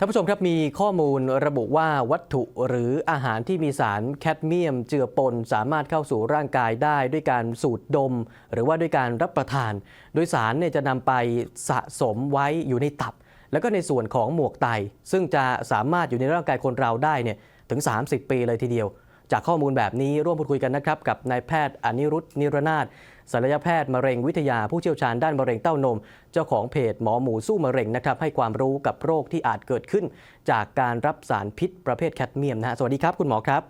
ท่านผู้ชมครับมีข้อมูลระบุว่าวัตถุหรืออาหารที่มีสารแคดเมียม เจือปนสามารถเข้าสู่ร่างกายได้ด้วยการสูดดม หรือว่าด้วยการรับประทาน โดยสารเนี่ยจะนำไปสะสมไว้อยู่ในตับ แล้วก็ในส่วนของหมวกไต ซึ่งจะสามารถอยู่ในร่างกายคนเราได้เนี่ยถึง 30 ปีเลยทีเดียว จากข้อมูลแบบนี้ร่วมพูดคุยกันนะครับกับนายแพทย์อนิรุตนิรนาถ ศัลยแพทย์มะเร็งวิทยาผู้เชี่ยวชาญด้านมะเร็งเต้านม เจ้าของเพจหมอหมูสู้มะเร็งนะครับให้ความรู้กับโรคที่อาจเกิดขึ้น จากการรับสารพิษประเภทแคดเมียมนะฮะสวัสดีครับคุณหมอครับ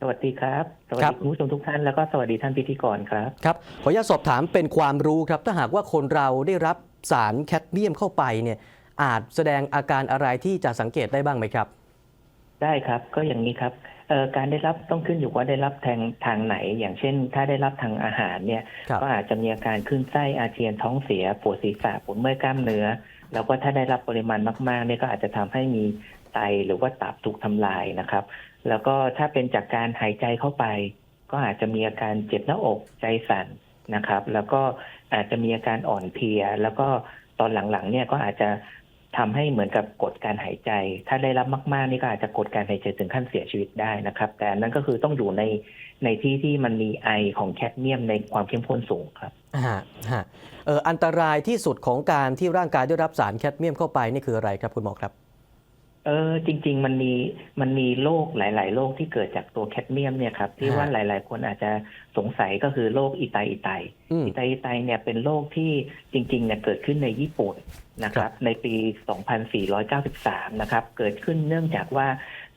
สวัสดีครับ สวัสครัดีบคุณผู้ชมทุกท่านแล้วก็สวัสดีท่านพิธีกรครับ ครับ ขออนุญาตสอบถามเป็นความรู้ครับ ถ้าหากว่าคนเราได้รับสารแคดเมียมเข้าไปเนี่ย อาจแสดงอาการอะไรที่จะสังเกตได้บ้างไหมครับ ได้ครับ ก็อย่างนี้ครับเอ่อ การได้รับต้องขึ้นอยู่ว่าได้รับทางทางไหน อย่างเช่น ถ้าได้รับทางอาหารเนี่ยครับก็อาจจะมีอาการขึ้นไส้อาเจียนท้องเสียปวดศีรษะปวดเมื่อยกล้ามเนื้อ แล้วก็ถ้าได้รับปริมาณมากๆเนี่ยก็อาจจะทำให้มีไตหรือว่าตับถูกทำลายนะครับ แล้วก็ถ้าเป็นจากการหายใจเข้าไป ก็อาจจะมีอาการเจ็บหน้าอกใจสั่นนะครับ แล้วก็อาจจะมีอาการอ่อนเพลีย แล้วก็ตอนหลังๆเนี่ยก็อาจจะ ทำให้เหมือนกับกดการหายใจ ถ้าได้รับมากๆนี่ก็อาจจะกดการหายใจถึงขั้นเสียชีวิตได้นะครับ แต่นั้นก็คือต้องอยู่ในในที่ที่มันมีไอของแคดเมียมในความเข้มข้นสูงครับฮะฮะเอออันตรายที่สุดของการที่ร่างกายได้รับสารแคดเมียมเข้าไปนี่คืออะไรครับคุณหมอครับ เออจริง ๆ มันมีมันมีโรคหลาย ๆโรคที่เกิดจากตัวแคดเมียมเนี่ยครับที่ฮะว่าหลาย ๆ คนอาจจะสงสัยก็คือโรคอีไตอีไตอืมอีไตอีไตเนี่ยเป็นโรคที่จริงๆเนี่ยเกิดขึ้นในญี่ปุ่นนะคครัรับบในปี 2493 นะครับ เกิดขึ้นเนื่องจากว่า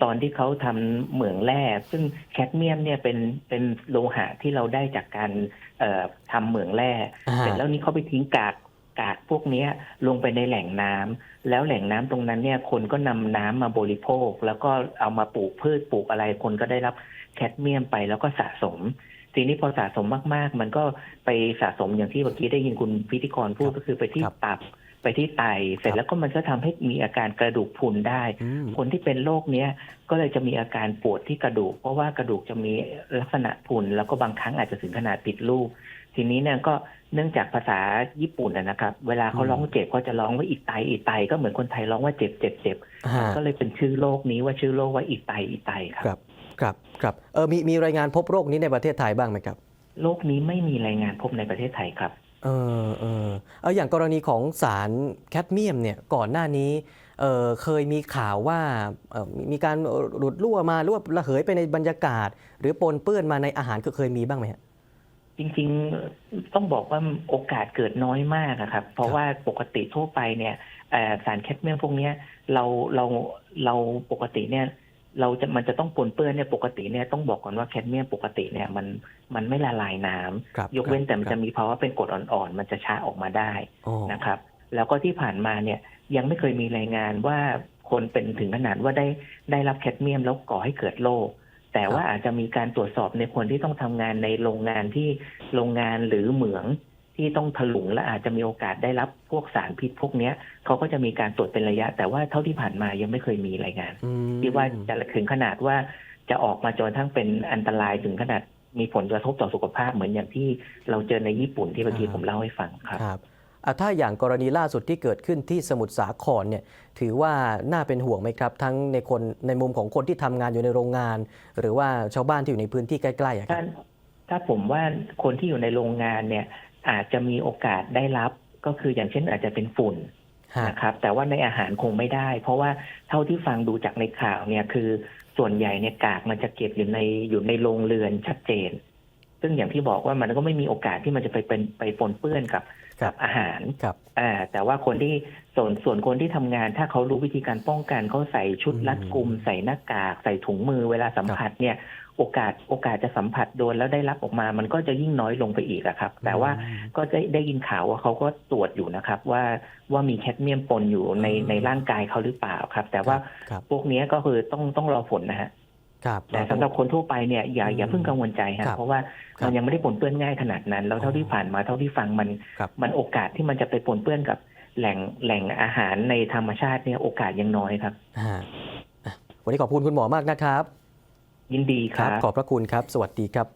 ตอนที่เขาทำเหมืองแร่ ซึ่งแคดเมียมเนี่ยเป็นเป็นโลหะที่เราได้จากการเอ่อทำเหมืองแร่อ่าเสร็จแล้วนี่เขาไปทิ้งกาก กากพวกเนี้ยลงไปในแหล่งน้ำแล้วแหล่งน้ำตรงนั้นเนี่ยคนก็นำน้ำมาบริโภค แล้วก็เอามาปลูกพืชปลูกอะไรคนก็ได้รับแคดเมียมไปแล้วก็สะสม ทีนี้พอสะสมมาก ๆ มันก็ไปสะสมอย่างที่เมื่อกี้ได้ยินคุณพิธีกรพูดครับก็คือไปที่ครับตับไปที่ไตเสร็จครับแล้วก็มันก็ทำให้มีอาการกระดูกพรุนได้อืมคนที่เป็นโรคเนี้ยก็เลยจะมีอาการปวดที่กระดูก เพราะว่ากระดูกจะมีลักษณะพรุนแล้วก็บางครั้งอาจจะถึงขนาดผิดรูป ทีนี้เนี่ยก็เนื่องจากภาษาญี่ปุ่นนะนะครับ เวลาเขาร้องเจ็บเขาจะร้องว่าอีไตอีไตก็เหมือนคนไทยร้องว่าเจ็บเจ็บเจ็บฮะก็เลยเป็นชื่อโรคนี้ว่าชื่อโรคว่าอีไตอีไตครับครับครับครับเออมีมีรายงานพบโรคนี้ในประเทศไทยบ้างไหมครับโรคนี้ไม่มีรายงานพบในประเทศไทยครับเออเออเอาอย่างกรณีของสารแคดเมียมเนี่ยก่อนหน้านี้เออเคยมีข่าวว่าเอ่อมีมีการหลุดรั่วมาหรือว่าระเหยไปในบรรยากาศ หรือปนเปื้อนมาในอาหารก็เคยมีบ้างไหมฮะ จริงๆต้องบอกว่าโอกาสเกิดน้อยมากอะครับ เพราะว่าปกติทั่วไปเนี่ยเอ่อสารแคดเมียมพวกเนี้ยเราเราเราปกติเนี่ย เราจะมันจะต้องปนเปื้อนเนี่ยปกติเนี่ยต้องบอกก่อนว่าแคดเมียมปกติเนี่ยมันมันไม่ละลายน้ำครับยกเว้นแต่มันครัจะบมีภาวะเป็นกรดอ่อนๆ มันจะช้าออกมาได้อ๋อนะครับ แล้วก็ที่ผ่านมาเนี่ยยังไม่เคยมีรายงานว่าคนเป็นถึงขนาดว่าได้ได้รับแคดเมียมแล้วก่อให้เกิดโรค แต่ว่าอาจจะมีการตรวจสอบในคนที่ต้องทำงานในโรงงานที่โรงงานหรือเหมืองที่ต้องถลุงและอาจจะมีโอกาสได้รับพวกสารพิษพวกเนี้ยเขาก็จะมีการตรวจเป็นระยะ แต่ว่าเท่าที่ผ่านมายังไม่เคยมีรายงานอืมที่ว่าจะถึงขนาดว่าจะออกมาจนกระทั้งเป็นอันตรายถึงขนาดมีผลกระทบต่อสุขภาพเหมือนอย่างที่เราเจอในญี่ปุ่นที่เมื่อกี้ผมเล่าให้ฟังครับครับอะ ถ้าอย่างกรณีล่าสุดที่เกิดขึ้นที่สมุทรสาครเนี่ยถือว่าน่าเป็นห่วงไหมครับ ทั้งในคนในมุมของคนที่ทำงานอยู่ในโรงงาน หรือว่าชาวบ้านที่อยู่ในพื้นที่ใกล้ๆอะคถ้ารับถ้าผมว่าคนที่อยู่ในโรงงานเนี่ยอาจจะมีโอกาสได้รับก็คืออย่างเช่นอาจจะเป็นฝุ่นฮะนะครับแต่ว่าในอาหารคงไม่ได้ เพราะว่าเท่าที่ฟังดูจากในข่าวเนี่ยคือส่วนใหญ่เนี่ยกากมันจะเก็บอยู่ในอยู่ในโรงเรือนชัดเจน ซึ่งอย่างที่บอกว่ามันก็ไม่มีโอกาสที่มันจะไปเป็นไปปนเปื้อนกับครักับบอาหารครับอ่าแต่ว่าคนที่ส่วนส่วนคนที่ทำงาน ถ้าเขารู้วิธีการป้องกันเขาใส่ชุดอืมรัดกุม ใส่หน้ากาก ใส่ถุงมือเวลาสัมผัสเนี่ยโอกาสโอกาสจะสัมผัสโดนแล้วได้รับออกมา มันก็จะยิ่งน้อยลงไปอีกอะครับ แต่ว่าอืมก็ได้ได้ยินข่าวว่าเขาก็ตรวจอยู่นะครับ ว่าว่ามีแคดเมียมปนอยู่ในอืมในร่างกายเขาหรือเปล่าครับ แต่ว่าครับพวกเนี้ยก็คือต้องต้องรอผลนะฮะ ครับ แต่สำหรับคนทั่วไปเนี่ยอย่าอืมอย่าเพิ่งกังวลใจครัฮะบเพราะว่าครับมันยังไม่ได้ปนเปื้อนง่ายขนาดนั้น แล้วเท่าอ๋อที่ผ่านมาเท่าที่ฟังมันครับ มันโอกาสที่มันจะไปปนเปื้อนกับแหล่งแหล่งอาหารในธรรมชาติเนี่ยโอกาสยังน้อยครับ ฮะอะวันนี้ขอบคุณคุณหมอมากนะครับ ยินดีครับขอบพระคุณครับ สวัสดีครับ